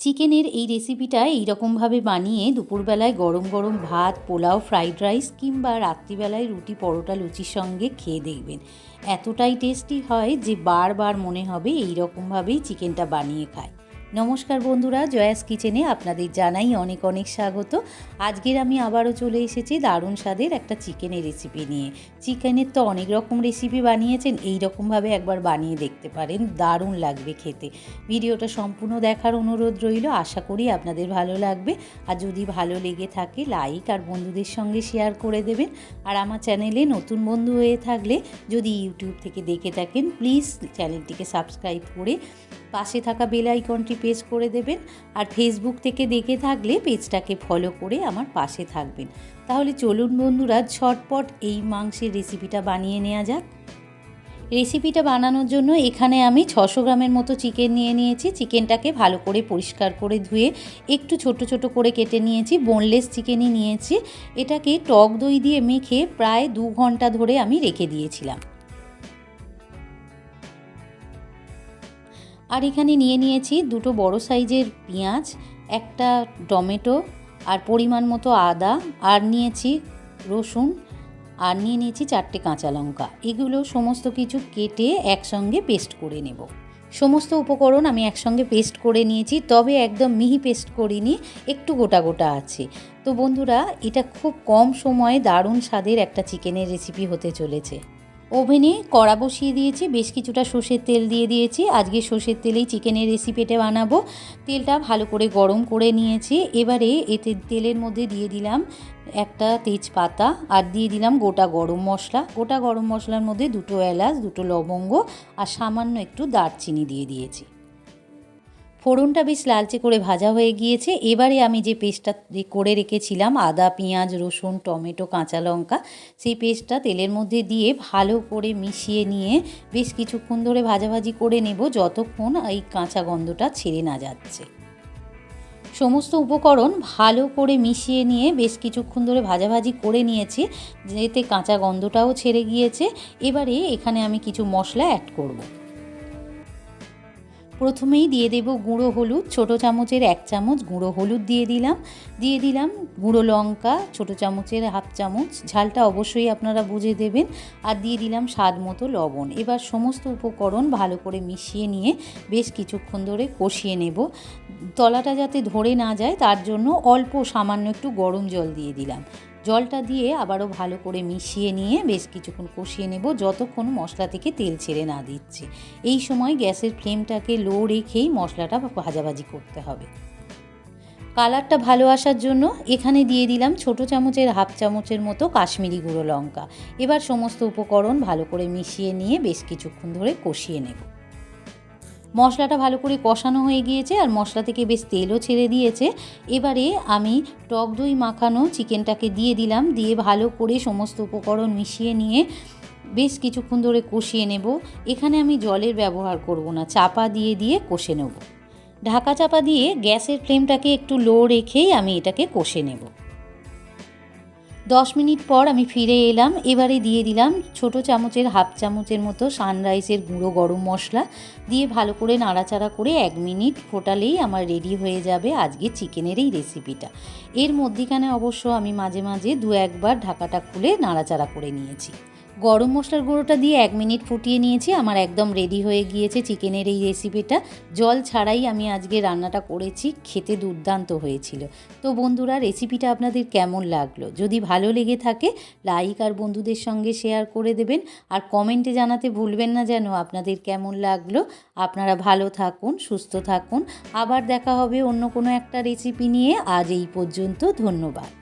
চিকেনের এই রেসিপিটা এইরকমভাবে বানিয়ে দুপুরবেলায় গরম গরম ভাত, পোলাও ফ্রাইড রাইস কিংবা রাত্রিবেলায় রুটি, পরোটা, লুচির সঙ্গে খেয়ে দেখবেন। এতটাই টেস্টি হয় যে বারবার মনে হবে এই রকমভাবেই চিকেনটা বানিয়ে খায়। নমস্কার বন্ধুরা, জয়াস কিচেনে আপনাদের জানাই অনেক অনেক স্বাগত। আজকের আমি আবারও চলে এসেছি দারুণ স্বাদের একটা চিকেনের রেসিপি নিয়ে। চিকেনের তো অনেক রকম রেসিপি বানিয়েছেন এই রকমভাবে একবার বানিয়ে দেখতে পারেন, দারুণ লাগবে খেতে। ভিডিওটা সম্পূর্ণ দেখার অনুরোধ রইল, আশা করি আপনাদের ভালো লাগবে। আর যদি ভালো লেগে থাকে, লাইক আর বন্ধুদের সঙ্গে শেয়ার করে দেবেন। আর আমার চ্যানেলে নতুন বন্ধু হয়ে থাকলে যদি ইউটিউব থেকে দেখে থাকেন প্লিজ চ্যানেলটিকে সাবস্ক্রাইব করে পাশে থাকা বেল আইকনটি পেজ করে দেবেন আর ফেসবুক থেকে দেখে থাকলে পেজটাকে ফলো করে আমার পাশে থাকবেন। তাহলে চলুন বন্ধুরা, ঝটপট এই মাংসের রেসিপিটা বানিয়ে নেওয়া যাক। রেসিপিটা বানানোর জন্য এখানে আমি ছশো গ্রামের মতো চিকেন নিয়ে নিয়েছি। চিকেনটাকে ভালো করে পরিষ্কার করে ধুয়ে একটু ছোট ছোট করে কেটে নিয়েছি। বোনলেস চিকেনই নিয়েছি। এটাকে টক দই দিয়ে মেখে প্রায় দু ঘণ্টা ধরে আমি রেখে দিয়েছিলাম। আর এখানে নিয়ে নিয়েছি দুটো বড় সাইজের পেঁয়াজ, একটা টমেটো আর পরিমাণ মতো আদা, আর নিয়েছি রসুন, আর নিয়ে নিয়েছি চারটে কাঁচা লঙ্কা। এগুলো সমস্ত কিছু কেটে একসঙ্গে পেস্ট করে নেব। সমস্ত উপকরণ আমি একসঙ্গে পেস্ট করে নিয়েছি, তবে একদম মিহি পেস্ট করিনি, একটু গোটা গোটা আছে। তো বন্ধুরা, এটা খুব কম সময়ে দারুণ স্বাদের একটা চিকেনের রেসিপি হতে চলেছে। ওভেনে কড়া বসিয়ে দিয়েছি, বেশ কিছুটা সর্ষের তেল দিয়ে দিয়েছি। আজকে সর্ষের তেলেই চিকেনের রেসিপিটা বানাবো। তেলটা ভালো করে গরম করে নিয়েছি। এবারে এতে তেলের মধ্যে দিয়ে দিলাম একটা তেজপাতা আর দিয়ে দিলাম গোটা গরম মশলা। গোটা গরম মশলার মধ্যে দুটো এলাচ, দুটো লবঙ্গ আর সামান্য একটু দারচিনি দিয়ে দিয়েছি। ফোড়নটা বেশ লালচে করে ভাজা হয়ে গিয়েছে। এবারে আমি যে পেস্টটা করে রেখেছিলাম, আদা, পেঁয়াজ, রসুন, টমেটো, কাঁচা লঙ্কা, সেই পেস্টটা তেলের মধ্যে দিয়ে ভালো করে মিশিয়ে নিয়ে বেশ কিছুক্ষণ ধরে ভাজাভাজি করে নেব যতক্ষণ এই কাঁচা গন্ধটা ছেড়ে না যাচ্ছে। সমস্ত উপকরণ ভালো করে মিশিয়ে নিয়ে বেশ কিছুক্ষণ ধরে ভাজাভাজি করে নিয়েছি, যেতে কাঁচা গন্ধটাও ছেড়ে গিয়েছে। এবারে এখানে আমি কিছু মশলা অ্যাড করব। প্রথমেই দিয়ে দেব গুঁড়ো হলুদ, ছোটো চামচের এক চামচ গুঁড়ো হলুদ দিয়ে দিলাম। দিয়ে দিলাম গুঁড়ো লঙ্কা, ছোটো চামচের হাফ চামচ। ঝালটা অবশ্যই আপনারা বুঝে দেবেন। আর দিয়ে দিলাম স্বাদ মতো লবণ। এবার সমস্ত উপকরণ ভালো করে মিশিয়ে নিয়ে বেশ কিছুক্ষণ ধরে কষিয়ে নেব। তলাটা যাতে ধরে না যায়, তার জন্য অল্প সামান্য একটু গরম জল দিয়ে দিলাম। জলটা দিয়ে আবারও ভালো করে মিশিয়ে নিয়ে বেশ কিছুক্ষণ কষিয়ে নেব, যতক্ষণ মশলা থেকে তেল ছেড়ে না দিচ্ছে। এই সময় গ্যাসের ফ্লেমটাকে লো রেখেই মশলাটা ভাজাভাজি করতে হবে। কালারটা ভালো আসার জন্য এখানে দিয়ে দিলাম ছোট চামচের হাফ চামচের মতো কাশ্মীরি গুঁড়ো লঙ্কা। এবার সমস্ত উপকরণ ভালো করে মিশিয়ে নিয়ে বেশ কিছুক্ষণ ধরে কষিয়ে নেব। মশলাটা ভালো করে কষানো হয়ে গিয়েছে আর মশলা থেকে বেশ তেলও ছেড়ে দিয়েছে। এবারে আমি টক দই মাখানো চিকেনটাকে দিয়ে দিলাম, দিয়ে ভালো করে সমস্ত উপকরণ মিশিয়ে নিয়ে বেশ কিছুক্ষণ ধরে কষিয়ে নেব। এখানে আমি জলের ব্যবহার করব না, চাপা দিয়ে দিয়ে কষে নেব। ঢাকা চাপা দিয়ে গ্যাসের ফ্লেমটাকে একটু লো রেখেই আমি এটাকে কষে নেব। দশ মিনিট পর আমি ফিরে এলাম। এবারে দিয়ে দিলাম ছোট চামচের, হাফ চামচের মতো সানরাইসের গুঁড়ো গরম মশলা। দিয়ে ভালো করে নাড়াচাড়া করে এক মিনিট ফোটালেই আমার রেডি হয়ে যাবে আজকে চিকেনের এই রেসিপিটা এর মধ্যিখানে অবশ্য আমি মাঝে মাঝে দু একবার ঢাকাটা খুলে নাড়াচাড়া করে নিয়েছি। গরম মশলার গুঁড়োটা দিয়ে এক মিনিট ফুটিয়ে নিয়েছি। আমার একদম রেডি হয়ে গিয়েছে চিকেনের এই রেসিপিটা জল ছাড়াই আমি আজকে রান্নাটা করেছি, খেতে দুর্দান্ত হয়েছিল। তো বন্ধুরা রেসিপিটা আপনাদের কেমন লাগল? যদি ভালো লেগে থাকে লাইক আর বন্ধুদের সঙ্গে শেয়ার করে দেবেন। আর কমেন্টে জানাতে ভুলবেন না যেন আপনাদের কেমন লাগল। আপনারা ভালো থাকুন, সুস্থ থাকুন। আবার দেখা হবে অন্য কোনো একটা রেসিপি নিয়ে। আজ এই পর্যন্ত, ধন্যবাদ।